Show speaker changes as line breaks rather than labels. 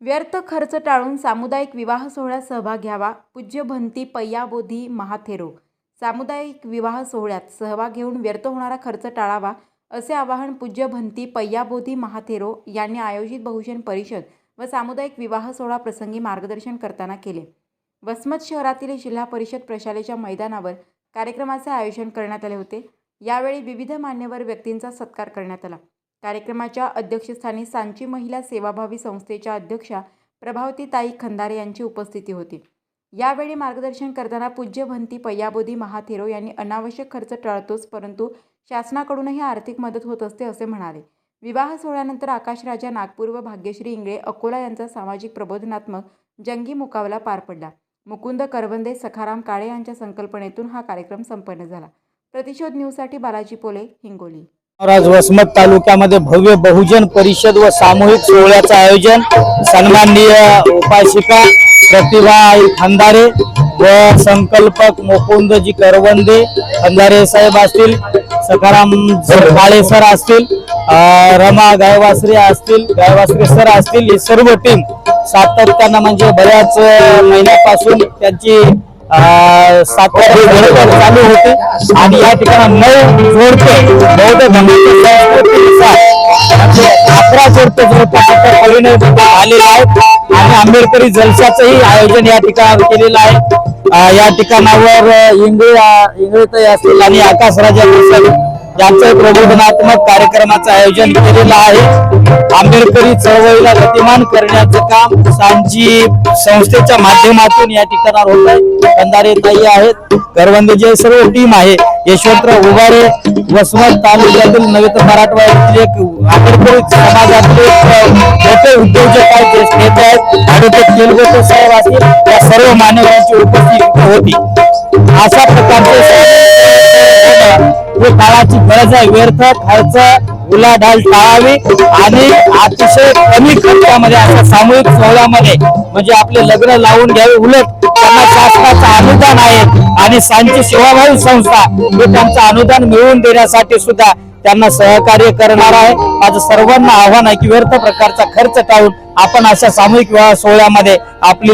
व्यर्थ खर्च टाळून सामुदायिक विवाह सोहळ्यात सहभाग घ्यावा. पूज्य भंती पय्याबोधी महाथेरो. सामुदायिक विवाह सोहळ्यात सहभाग घेऊन व्यर्थ होणारा खर्च टाळावा असे आवाहन पूज्य भंती पय्याबोधी महाथेरो यांनी आयोजित बहुजन परिषद व सामुदायिक विवाह सोहळा प्रसंगी मार्गदर्शन करताना केले. वसमत शहरातील जिल्हा परिषद प्रशालेच्या मैदानावर कार्यक्रमाचे आयोजन करण्यात आले होते. यावेळी विविध मान्यवर व्यक्तींचा सत्कार करण्यात आला. कार्यक्रमाच्या अध्यक्षस्थानी सांची महिला सेवाभावी संस्थेच्या अध्यक्षा प्रभावतीताई खंदारे यांची उपस्थिती होती. यावेळी मार्गदर्शन करताना पूज्य भंती पय्याबोधी महाथेरो यांनी अनावश्यक खर्च टाळतोच परंतु शासनाकडूनही आर्थिक मदत होत असते असे म्हणाले. विवाह सोहळ्यानंतर आकाशराजा नागपूर व भाग्यश्री इंगळे अकोला यांचा सामाजिक प्रबोधनात्मक जंगी मुकाबला पार पडला. मुकुंद करवंदे सखाराम काळे यांच्या संकल्पनेतून हा कार्यक्रम संपन्न झाला. प्रतिशोध न्यूजसाठी बालाजी पोले हिंगोली.
महाराज वसमत तालुक्यामध्ये भव्य बहुजन परिषद व सामूहिक सोहळ्याचं आयोजन. सन्माननीय उपासिका प्रतिभा आई खंदारे व संकल्पक मुकुंदजी करवंदे खंदारे साहेब असतील सखाराम काळे सर असतील रमा गायवासरे असतील गायवासरे सर असतील ही सर्व टीम सातत्यानं म्हणजे बऱ्याच महिन्यापासून त्यांची चालू होती. आणि या ठिकाणी नऊ जोडपे बौद्ध म्हणजे अकरा जवळपास परिणय आलेले आहेत. आणि आंबेडकरी जलशाचंही आयोजन या ठिकाणी केलेलं आहे. या ठिकाणावर इंगळे अं, इंगळेताई असतील आणि आकाशराजा प्रसाद यांचं प्रबोधनात्मक कार्यक्रमाचं आयोजन केलेलं आहे. आंबेडकरी चळवळीला गतिमान करण्याचं काम सांची संस्थेच्या माध्यमातून या ठिकाणावर होत आहे. कंदारे ताई आहेत करवंदे जे सर्व टीम आहे. यशवंतराव उभारे वसमत तालुक्यातील नव्हे तर मराठवाड्यातील एक आंबेडकरी समाजातले मोठे उद्योजक आहेत ज्येष्ठ नेते आहेत. ऍडव्होकेट केलगोटे साहेब असतील या सर्व मान्यवरांची उपस्थिती होती. अशा प्रकारचे हे काळाची गरज आहे. व्यर्थ खर्च उलाढाल टाळावी आणि अतिशय कमी खर्चामध्ये अशा सामूहिक सोहळ्यामध्ये म्हणजे आपले लग्न लावून घ्यावे. उलट त्यांना शासनाचं अनुदान आहे आणि सांची सेवाभावी संस्था हे त्यांचं अनुदान मिळवून देण्यासाठी सुद्धा त्यांना सहकार्य करणार आहे. माझं सर्वांना आव्हान आहे की व्यर्थ प्रकारचा खर्च टाळून आपण अशा सामूहिक विवाह सोहळ्यामध्ये आपली